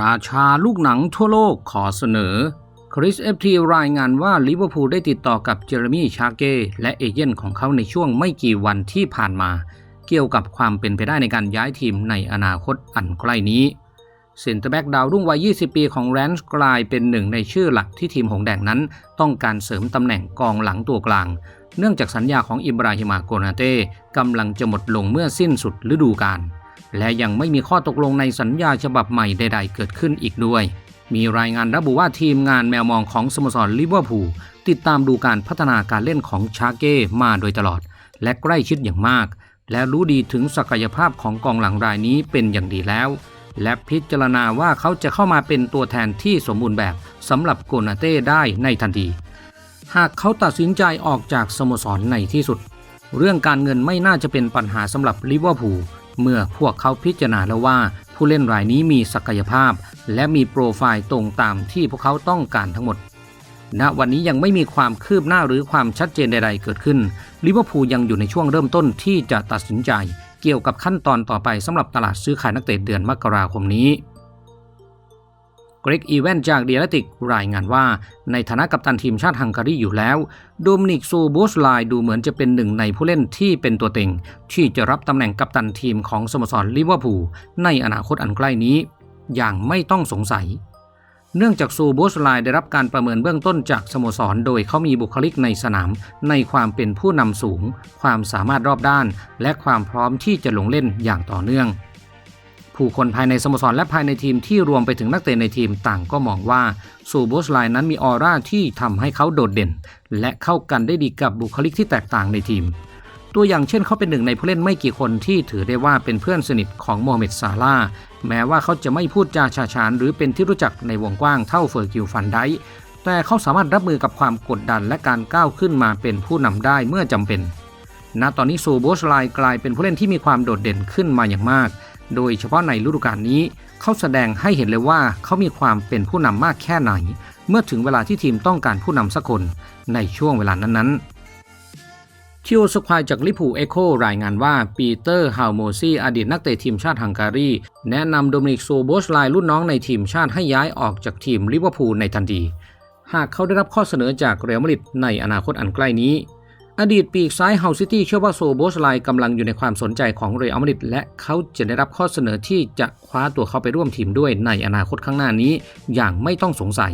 ราชาลูกหนังทั่วโลกขอเสนอ คริสเอฟทีรายงานว่าลิเวอร์พูลได้ติดต่อกับเจอร์มี่ชาเก้และเอเย่นของเขาในช่วงไม่กี่วันที่ผ่านมา เกี่ยวกับความเป็นไปได้ในการย้ายทีมในอนาคตอันใกล้นี้เซนเตอร์แบ็กดาวรุ่งวัย 20 ปีของแรนส์กลายเป็นหนึ่งในชื่อหลักที่ทีมหงแดงนั้น ต้องการเสริมตำแหน่งกองหลังตัวกลาง เนื่องจากสัญญาของอิบราฮิมาโกนาเต้กำลังจะหมดลงเมื่อสิ้นสุดฤดูกาล และยังไม่มีข้อตกลงในสัญญาฉบับใหม่ใด ๆ เกิดขึ้นอีกด้วย มีรายงานระบุว่าทีมงานแมวมองของสโมสรลิเวอร์พูลติดตามดูการพัฒนาการเล่นของชาเก้มาโดยตลอด และใกล้ชิดอย่างมาก และรู้ดีถึงศักยภาพของกองหลังรายนี้เป็นอย่างดีแล้ว และพิจารณาว่าเขาจะเข้ามาเป็นตัวแทนที่สมบูรณ์แบบสำหรับโกนาเต้ได้ในทันที หากเขาตัดสินใจออกจากสโมสรในที่สุด เรื่องการเงินไม่น่าจะเป็นปัญหาสำหรับลิเวอร์พูล เมื่อพวกเขาพิจารณาแล้วว่า ผู้เล่นรายนี้มีศักยภาพ และมีโปรไฟล์ตรงตามที่พวกเขาต้องการทั้งหมดณวันนี้ยังไม่มีความคืบหน้าหรือความชัดเจนใด ๆ เกิดขึ้นลิเวอร์พูลยังอยู่ในช่วงเริ่มต้นที่จะตัดสินใจ เกี่ยวกับขั้นตอนต่อไปสำหรับตลาดซื้อขายนักเตะเดือนมกราคมนี้ กรกอีเวนจากเดียร์ติกรายงานว่า ในฐานะกัปตันทีมชาติฮังการีอยู่แล้วโดมินิกซูบูสไลดูเหมือนจะเป็นหนึ่งในผู้เล่นที่เป็นตัวเต็ง ที่จะรับตำแหน่งกัปตันทีมของสโมสรลิเวอร์พูลในอนาคตอันใกล้นี้ อย่างไม่ต้องสงสัยเนื่องจากซูโบสไลได้รับการประเมินเบื้องต้นจากสโมสร โดยเขามีบุคลิกในสนาม ในความเป็นผู้นำสูง ความสามารถรอบด้าน และความพร้อมที่จะลงเล่นอย่างต่อเนื่อง ผู้คนภายในสโมสรและภายในทีมที่รวมไปถึงนักเตะในทีมต่างก็มองว่าซูโบสไลน์นั้นมีออร่าที่ทำให้เขาโดดเด่น และเข้ากันได้ดีกับบุคลิกที่แตกต่างในทีม ตัวอย่างเช่นเขาเป็นหนึ่งในผู้เล่นไม่กี่คนที่ถือได้ว่าเป็นเพื่อนสนิทของโมฮัมเหม็ดซาลาแม้ว่าเขาจะไม่พูดจาชาชานหรือเป็นที่รู้จักในวงกว้างเท่าเฟอร์กิลฟันไดแต่เขาสามารถรับมือกับความกดดันและการก้าวขึ้นมาเป็นผู้นำได้เมื่อจำเป็นณตอนนี้ซูโบสไลน์กลายเป็นผู้เล่นที่มีความโดดเด่นขึ้นมาอย่างมาก โดยเฉพาะในฤดูกาลนี้ เขาแสดงให้เห็นเลยว่าเขามีความเป็นผู้นำมากแค่ไหน เมื่อถึงเวลาที่ทีมต้องการผู้นำสักคนในช่วงเวลานั้นๆคิวสควายจากลิพูเอโครายงานว่าปีเตอร์ฮาวโมซีอดีตนักเตะทีมชาติฮังการี แนะนำโดมินิกโซโบสไลรุ่นน้องในทีมชาติให้ย้ายออกจากทีมลิเวอร์พูลในทันที หากเขาได้รับข้อเสนอจากเรอัลมาดริดในอนาคตอันใกล้นี้ อดีตปีกซ้ายเฮาซิตี้เชื่อว่าโซโบสไลกำลังอยู่ในความสนใจของเรอัลมาดริดและเขาจะได้รับข้อเสนอที่จะคว้าตัวเขาไปร่วมทีมด้วยในอนาคตข้างหน้านี้ อย่างไม่ต้องสงสัย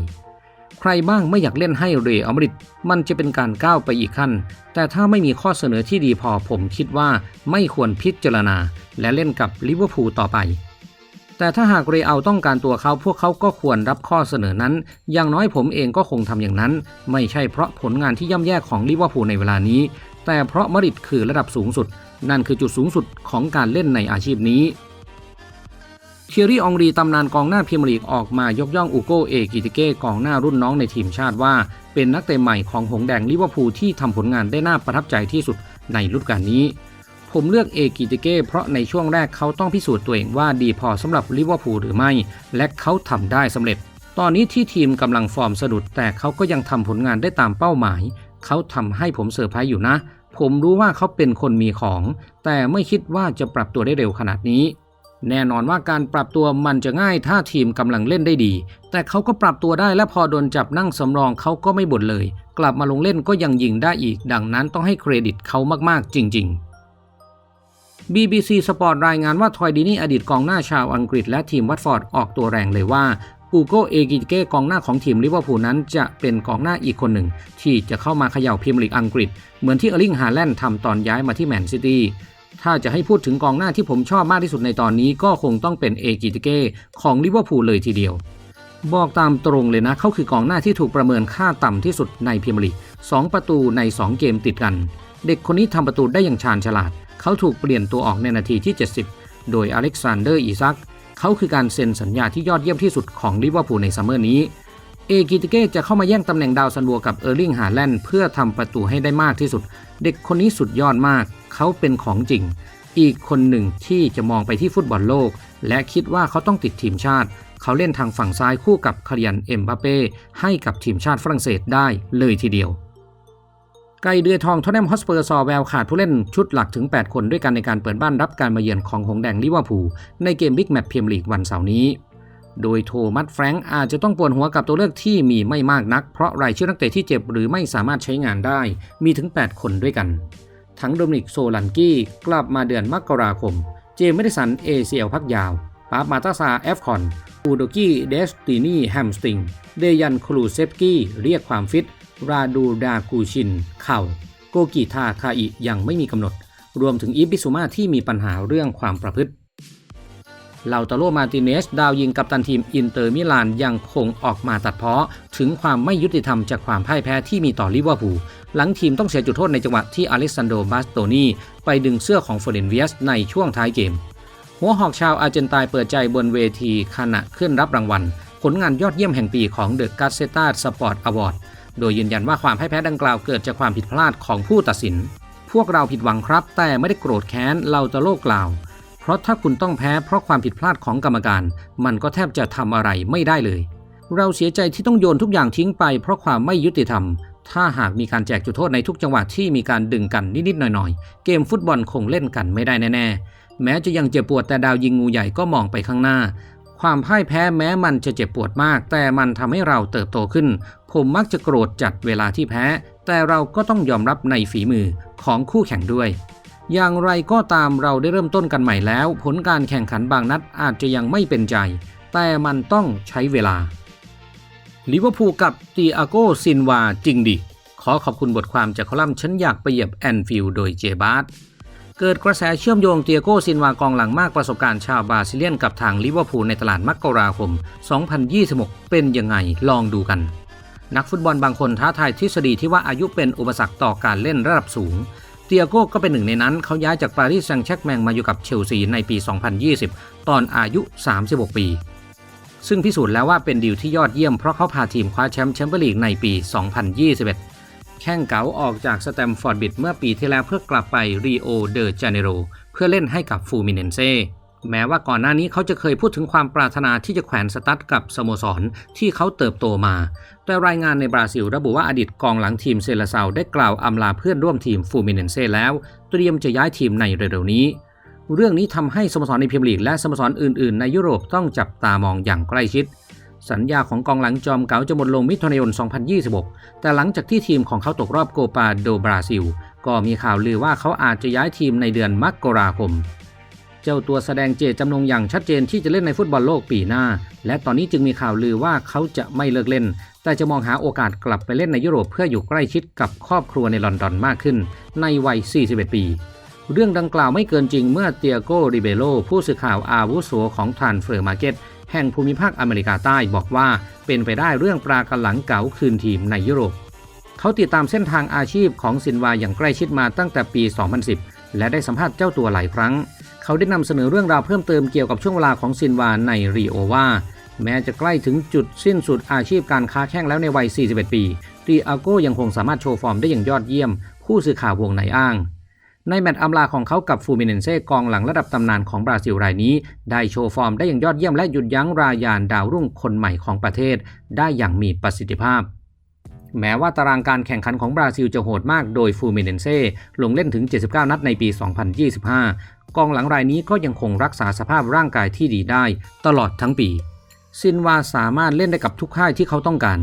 ใครบ้างไม่อยากเล่นให้เรอัลมาดริดมันจะเป็นการก้าวไปอีกขั้น แต่ถ้าไม่มีข้อเสนอที่ดีพอผมคิดว่าไม่ควรพิจารณา และเล่นกับลิเวอร์พูลต่อไป แต่ถ้าหากเรอัลต้องการตัวเขาพวกเขาก็ควรรับข้อเสนอนั้น อย่างน้อยผมเองก็คงทำอย่างนั้น ไม่ใช่เพราะผลงานที่ย่ำแย่ของลิเวอร์พูลในเวลานี้ แต่เพราะมริดคือระดับสูงสุด นั่นคือจุดสูงสุดของการเล่นในอาชีพนี้เทียรี่องรีตำนานกองหน้าพรีเมียร์ลีกออกมายกย่องอูโกเอกิติเก้กองหน้ารุ่นน้องในทีมชาติว่า เป็นนักเตะใหม่ของหงแดงลิเวอร์พูลที่ทำผลงานได้น่าประทับใจที่สุดในฤดูกาลนี้ ผมเลือกเอกิติเก้เพราะในช่วงแรกเขาต้องพิสูจน์ตัวเองว่าดีพอสำหรับลิเวอร์พูลหรือไม่ และเขาทำได้สำเร็จ ตอนนี้ที่ทีมกำลังฟอร์มสะดุด แต่เขาก็ยังทำผลงานได้ตามเป้าหมาย เขาทำให้ผมเซอร์ไพรส์อยู่นะ ผมรู้ว่าเขาเป็นคนมีของ แต่ไม่คิดว่าจะปรับตัวได้เร็วขนาดนี้ แน่นอนว่าการปรับตัวมันจะง่ายถ้าทีมกำลังเล่นได้ดี แต่เขาก็ปรับตัวได้และพอโดนจับนั่งสำรองเขาก็ไม่บ่นเลย กลับมาลงเล่นก็ยังยิงได้อีก ดังนั้นต้องให้เครดิตเขามากๆ จริง ๆ BBC Sport รายงานว่าทอยดินี่อดีตกองหน้าชาวอังกฤษและทีมวัตฟอร์ดออกตัวแรงเลยว่าอูโกเอกิเก้กองหน้าของทีมลิเวอร์พูลนั้นจะเป็นกองหน้าอีกคนหนึ่ง ที่จะเข้ามาเขย่าพรีเมียร์ลีกอังกฤษ เหมือนที่เออร์ลิงฮาแลนด์ทำตอนย้ายมาที่แมนซิตี้ถ้าจะให้พูดถึงกองหน้าที่ผมชอบมากที่สุดในตอนนี้ก็คงต้องเป็นเอกิติเก้ของลิเวอร์พูลเลยทีเดียว บอกตามตรงเลยนะเขาคือกองหน้าที่ถูกประเมินค่าต่ำที่สุดในพรีเมียร์ลีก2ประตูใน 2 เกมติดกัน เด็กคนนี้ทำประตูได้อย่างชาญฉลาด เขาถูกเปลี่ยนตัวออกในนาทีที่ 70 โดยอเล็กซานเดอร์อีซัก เขาคือการเซ็นสัญญาที่ยอดเยี่ยมที่สุดของลิเวอร์พูลในซัมเมอร์นี้ เอกิติเก้จะเข้ามาแย่งตำแหน่งดาวซันบัวกับเออร์ลิง ฮาแลนด์เพื่อทำประตูให้ได้มากที่สุด เด็กคนนี้สุดยอดมาก เขาเป็นของจริง อีกคนหนึ่งที่จะมองไปที่ฟุตบอลโลก และคิดว่าเขาต้องติดทีมชาติ เขาเล่นทางฝั่งซ้ายคู่กับคาริยันเอ็มบาเป้ให้กับทีมชาติฝรั่งเศสได้เลยทีเดียว ไกเดือทองทอตแนมฮอสเปอร์ซอแววขาดผู้เล่นชุดหลักถึง 8 คนด้วยกันในการเปิดบ้านรับการมาเยือนของหงแดงลิเวอร์พูลในเกมบิ๊กแมตช์เมียร์ลีกวันเสาร์นี้ โดยโทมัสแฟรงก์อาจจะต้องปวดหัวกับตัวเลือกที่มีไม่มากนัก เพราะรายชื่อนักเตะที่เจ็บหรือไม่สามารถใช้งานได้ มีถึง 8 คนด้วยกัน ทั้งโดมินิกโซลันกี้กลับมาเดือนมกราคม เจมส์เมดิสันเอเซียพักยาวปาบมาตาซาเอฟคอนอูโดกี้เดสตินีแฮมสติงเดยันคลูเซฟกี้เรียกความฟิต ราดูดากูชิน เข่า โกกิทาคาอิยังไม่มีกำหนด รวมถึงอีบิสุมาที่มีปัญหาเรื่องความประพฤติเลาตาโลมาติเนส ดาวยิงกัปตันทีมอินเตอร์มิลานยังคงออกมาตัดเพาะ ถึงความไม่ยุติธรรมจากความพ่ายแพ้ที่มีต่อลิเวอร์พูลหลังทีมต้องเสียจุดโทษในจังหวะที่อเล็กซานโดบาสโตนีไปดึงเสื้อของเฟอร์เรนเวียสในช่วงท้ายเกม หัวหอกชาวอาร์เจนตายเปิดใจบนเวทีขณะขึ้นรับรางวัล ผลงานยอดเยี่ยมแห่งปีของเดอะกาเซตาสปอร์ตอวอร์ด โดยยืนยันว่าความพ่ายแพ้ดังกล่าวเกิดจากความผิดพลาดของผู้ตัดสิน พวกเราผิดหวังครับ แต่ไม่ได้โกรธแค้นเราจะโลกกล่าว เพราะถ้าคุณต้องแพ้เพราะความผิดพลาดของกรรมการ มันก็แทบจะทำอะไรไม่ได้เลย เราเสียใจที่ต้องโยนทุกอย่างทิ้งไป เพราะความไม่ยุติธรรม ถ้าหากมีการแจกจุดโทษในทุกจังหวะที่มีการดึงกันนิดๆหน่อยๆ เกมฟุตบอลคงเล่นกันไม่ได้แน่ๆ แม้จะยังเจ็บปวดแต่ดาวยิงงูใหญ่ก็มองไปข้างหน้าความพ่ายแพ้แม้มันจะเจ็บปวดมาก แต่มันทำให้เราเติบโตขึ้น ผมมักจะโกรธจัดเวลาที่แพ้ แต่เราก็ต้องยอมรับในฝีมือของคู่แข่งด้วย อย่างไรก็ตามเราได้เริ่มต้นกันใหม่แล้ว ผลการแข่งขันบางนัดอาจจะยังไม่เป็นใจ แต่มันต้องใช้เวลาลิเวอร์พูลกับตีอาโกซินวาจริงดิ ขอขอบคุณบทความจากคอลัมน์ฉันอยากไปเหยียบแอนฟิลด์โดยเจบาร์เกิดกระแสเชื่อมโยงเตียโกซินวากองหลังมากประสบการณ์ชาวบราซิเลียนกับทางลิเวอร์พูลในตลาดมกราคม 2026 เป็นยังไงลองดูกัน นักฟุตบอลบางคนท้าทายทฤษฎีที่ว่าอายุเป็นอุปสรรคต่อการเล่นระดับสูง เตียโก้ก็เป็นหนึ่งในนั้นเขาย้ายจากปารีสแซงต์แชร์กแมงมาอยู่กับเชลซีในปี 2020 ตอนอายุ 36 ปี ซึ่งพิสูจน์แล้วว่าเป็นดีลที่ยอดเยี่ยมเพราะเขาพาทีมคว้าแชมป์แชมเปี้ยนลีกในปี 2021 แข้งเก๋าออกจากสแตมฟอร์ดบิดเมื่อปีที่แล้วเพื่อกลับไปรีโอเดอจาเนโรเพื่อเล่นให้กับฟูมิเนนเซ แม้ว่าก่อนหน้านี้เขาจะเคยพูดถึงความปรารถนาที่จะแขวนสตั๊ดกับสโมสรที่เขาเติบโตมา แต่รายงานในบราซิลระบุว่าอดีตกองหลังทีมเซเลเซาได้กล่าวอำลาเพื่อนร่วมทีมฟูมิเนนเซแล้ว เตรียมจะย้ายทีมในเร็วๆนี้ เรื่องนี้ทำให้สโมสรในพรีเมียร์ลีกและสโมสรอื่นๆ ในยุโรปต้องจับตามองอย่างใกล้ชิดสัญญาของกองหลังจอมเก๋าจะหมดลงมิถุนายน 2026 แต่หลังจากที่ทีมของเขาตกรอบโกปาโดบราซิล ก็มีข่าวลือว่าเขาอาจจะย้ายทีมในเดือนมกราคม เจ้าตัวแสดงเจตจำนงอย่างชัดเจนที่จะเล่นในฟุตบอลโลกปีหน้า และตอนนี้จึงมีข่าวลือว่าเขาจะไม่เลิกเล่น แต่จะมองหาโอกาสกลับไปเล่นในยุโรปเพื่ออยู่ใกล้ชิดกับครอบครัวในลอนดอนมากขึ้น ในวัย 41 ปี เรื่องดังกล่าวไม่เกินจริงเมื่อเตียโกริเบโลผู้สื่อข่าวอาวุโสของทรานเฟอร์มาร์เก็ตแห่งภูมิภาคอเมริกาใต้บอกว่าเป็นไปได้เรื่องปรากันหลังเก๋าคืนทีมในยุโรป เขาติดตามเส้นทางอาชีพของซินวาอย่างใกล้ชิดมาตั้งแต่ปี 2010 และได้สัมภาษณ์เจ้าตัวหลายครั้ง เขาได้นำเสนอเรื่องราวเพิ่มเติมเกี่ยวกับช่วงเวลาของซินวาในรีโอว่าแม้จะใกล้ถึงจุดสิ้นสุดอาชีพการค้าแข้งแล้วในวัย 41 ปีตีอาโกยังคงสามารถโชว์ฟอร์มได้อย่างยอดเยี่ยม ผู้สื่อข่าววงในอ้าง ในแมตช์อำลาของเขากับฟูมิเนนเซ่กองหลังระดับตำนานของบราซิลรายนี้ ได้โชว์ฟอร์มได้อย่างยอดเยี่ยมและหยุดยั้งรายานดาวรุ่งคนใหม่ของประเทศ ได้อย่างมีประสิทธิภาพแม้ว่าตารางการแข่งขันของบราซิลจะโหดมากโดยฟูมิเนนเซ่ลงเล่นถึง 79 นัดในปี 2025 กองหลังรายนี้ก็ยังคงรักษาสภาพร่างกายที่ดีได้ตลอดทั้งปี ซินวาสามารถเล่นได้กับทุกค่ายที่เขาต้องการ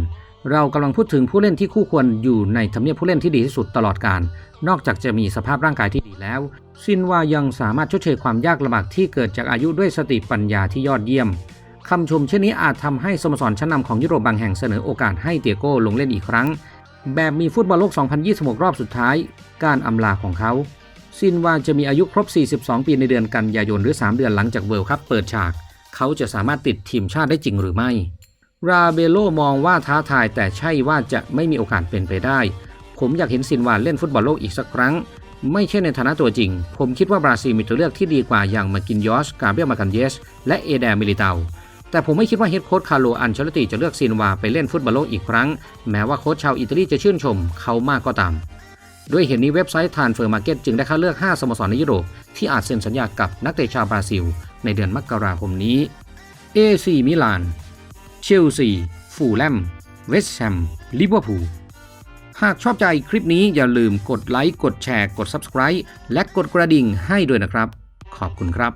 เรากำลังพูดถึงผู้เล่นที่คู่ควรอยู่ในทำเนียบผู้เล่นที่ดีที่สุดตลอดการ นอกจากจะมีสภาพร่างกายที่ดีแล้ว ซินวายังสามารถชดเชยความยากลำบากที่เกิดจากอายุด้วยสติปัญญาที่ยอดเยี่ยมคำชมเช่นนี้อาจทำให้สโมสรชั้นนำของยุโรปบางแห่งเสนอโอกาสให้เตียโก้ลงเล่นอีกครั้ง แบบมีฟุตบอลโลก 2026 รอบสุดท้าย การอำลาของเขา ซินวาจะมีอายุครบ 42 ปีในเดือนกันยายนหรือ 3 เดือนหลังจากเวิลด์คัพเปิดฉาก เขาจะสามารถติดทีมชาติได้จริงหรือไม่ ราเบโลมองว่าท้าทายแต่ใช่ว่าจะไม่มีโอกาสเป็นไปได้ ผมอยากเห็นซินวาเล่นฟุตบอลโลกอีกสักครั้ง ไม่ใช่ในฐานะตัวจริง ผมคิดว่าบราซิลมีตัวเลือกที่ดีกว่าอย่างมากินยอส กาเบรียลมากันเยส และเอเดมิลิเตาแต่ผมไม่คิดว่าเฮดโค้ชคาร์โลอันเชลติจะเลือกซินวาไปเล่นฟุตบอลโลกอีกครั้ง แม้ว่าโค้ชชาวอิตาลีจะชื่นชมเขามากก็ตาม ด้วยเหตุนี้เว็บไซต์ทานเฟอร์มาร์เก็ตจึงได้คัดเลือก 5 สโมสรในยุโรป ที่อาจเซ็นสัญญากับนักเตะชาวบราซิล ในเดือนมกราคมนี้ AC มิลาน เชลซี ฟูลแลม เวสต์แฮม ลิเวอร์พูล หากชอบใจคลิปนี้อย่าลืมกดไลค์ กดแชร์ กด Subscribe และกดกระดิ่งให้ด้วยนะครับ ขอบคุณครับ